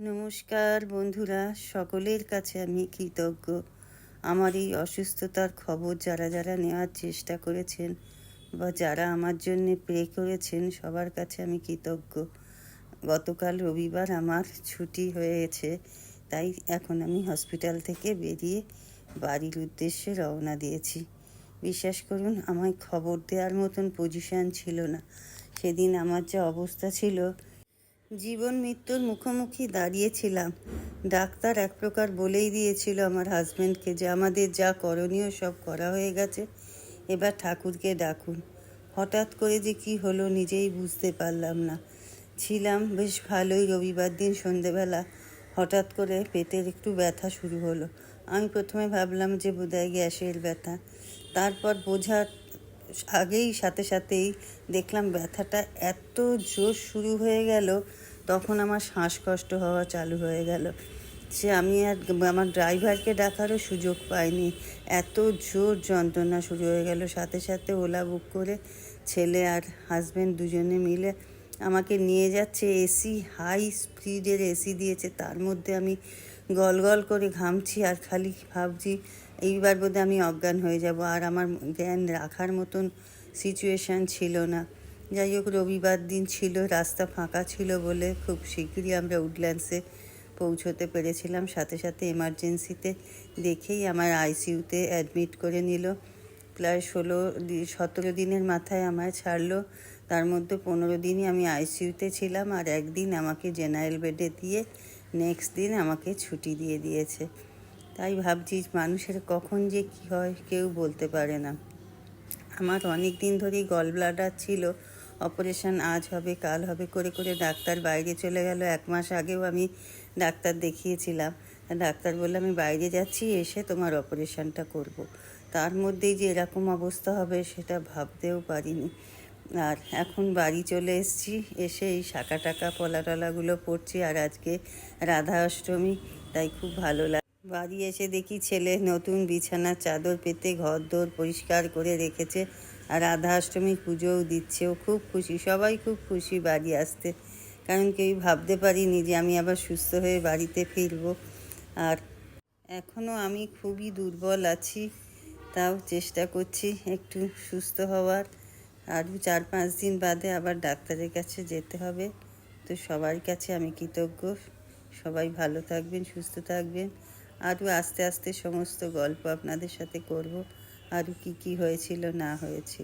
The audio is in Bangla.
নমস্কার বন্ধুরা, সকলের কাছে আমি কৃতজ্ঞ। আমার এই অসুস্থতার খবর যারা যারা নেওয়ার চেষ্টা করেছেন বা যারা আমার জন্য প্রে করেছেন, সবার কাছে আমি কৃতজ্ঞ। গতকাল রবিবার আমার ছুটি হয়েছে, তাই এখন আমি হসপিটাল থেকে বেরিয়ে বাড়ির উদ্দেশ্যে রওনা দিয়েছি। বিশ্বাস করুন, আমায় খবর দেওয়ার মতন পজিশান ছিল না। সেদিন আমার যা অবস্থা ছিল জীবন মৃত্যুর মুখোমুখি দাঁড়িয়েছিলাম। ডাক্তার এক প্রকার বলেই দিয়েছিল আমার হাজব্যান্ডকে যে আমাদের যা করণীয় সব করা হয়ে গেছে, এবার ঠাকুরকে ডাকুন। হঠাৎ করে যে কি হলো নিজেই বুঝতে পারলাম না। ছিলাম বেশ ভালোই রবিবার দিন সন্ধেবেলা। হঠাৎ করে পেটের একটু ব্যথা শুরু হলো। আমি প্রথমে ভাবলাম যে বোধহয় গ্যাসের ব্যথা। তারপর বোঝার আগেই সাথে সাথেই দেখলাম ব্যথাটা এত জোর শুরু হয়ে গেল, তখন আমার শ্বাসকষ্ট হওয়া চালু হয়ে গেল। সে আমি আর আমার ড্রাইভারকে ডাকারও সুযোগ পাইনি। এত জোর যন্ত্রণা শুরু হয়ে গেল। সাথে সাথে ওলা বুক করে ছেলে আর হাজব্যান্ড দুজনে মিলে আমাকে নিয়ে যাচ্ছে এসি, হাই স্পিডের এসি দিয়েছে। তার মধ্যে আমি গল গল করে ঘামছি আর খালি ভাবছি এইবার বোধহয় আমি অজ্ঞান হয়ে যাব আর আমার জ্ঞান রাখার মতন সিচুয়েশান ছিল না। যাই হোক, রবিবার দিন ছিল, রাস্তা ফাঁকা ছিল বলে খুব শীঘ্রই আমরা উডল্যান্ডসে পৌঁছতে পেরেছিলাম। সাথে সাথে এমার্জেন্সিতে দেখেই আমার আইসিইউতে অ্যাডমিট করে নিল। প্রায় ষোলো সতেরো দিনের মাথায় আমায় ছাড়লো। তার মধ্যে পনেরো দিনই আমি আইসিইউতে ছিলাম আর একদিন আমাকে জেনারেল বেডে দিয়ে নেক্সট দিন আমাকে ছুটি দিয়ে দিয়েছে। তাই ভাবছি মানুষের কখন যে কী হয় কেউ বলতে পারে না। আমার অনেক দিন ধরেই গল ব্লাডার ছিল। অপারেশন আজ হবে, কাল হবে করে করে ডাক্তার বাইরে চলে গেল। এক মাস আগেও আমি ডাক্তার দেখিয়েছিলাম। ডাক্তার বলল, আমি বাইরে যাচ্ছি, এসে তোমার অপারেশনটা করব। তার মধ্যেই যে এরকম অবস্থা হবে সেটা ভাবতেও পারিনি। আর এখন বাড়ি চলে এসেছি, এসে এই শাঁকা টাকা পলা টলাগুলো পড়ছি আর আজকে রাধা অষ্টমী, তাই খুব ভালো লাগে বাড়ি এসে দেখি ছেলে নতুন বিছানার চাদর পেতে ঘর দোর পরিষ্কার করে রেখেছে আর রাধা অষ্টমীর পুজোও দিচ্ছে। ও খুব খুশি, সবাই খুব খুশি বাড়ি আসতে। কারণ কেউ ভাবতে পারিনি যে আমি আবার সুস্থ হয়ে বাড়িতে ফিরবো। আর এখনও আমি খুবই দুর্বল আছি, তাও চেষ্টা করছি একটু সুস্থ হওয়ার। আর চার পাঁচ দিন বাদে আবার ডাক্তারের কাছে যেতে হবে। তো সবার কাছে আমি কৃতজ্ঞ। সবাই ভালো থাকবেন, সুস্থ থাকবেন। আরও আস্তে আস্তে সমস্ত গল্প আপনাদের সাথে করব। আরও কী কী হয়েছিল না হয়েছিল।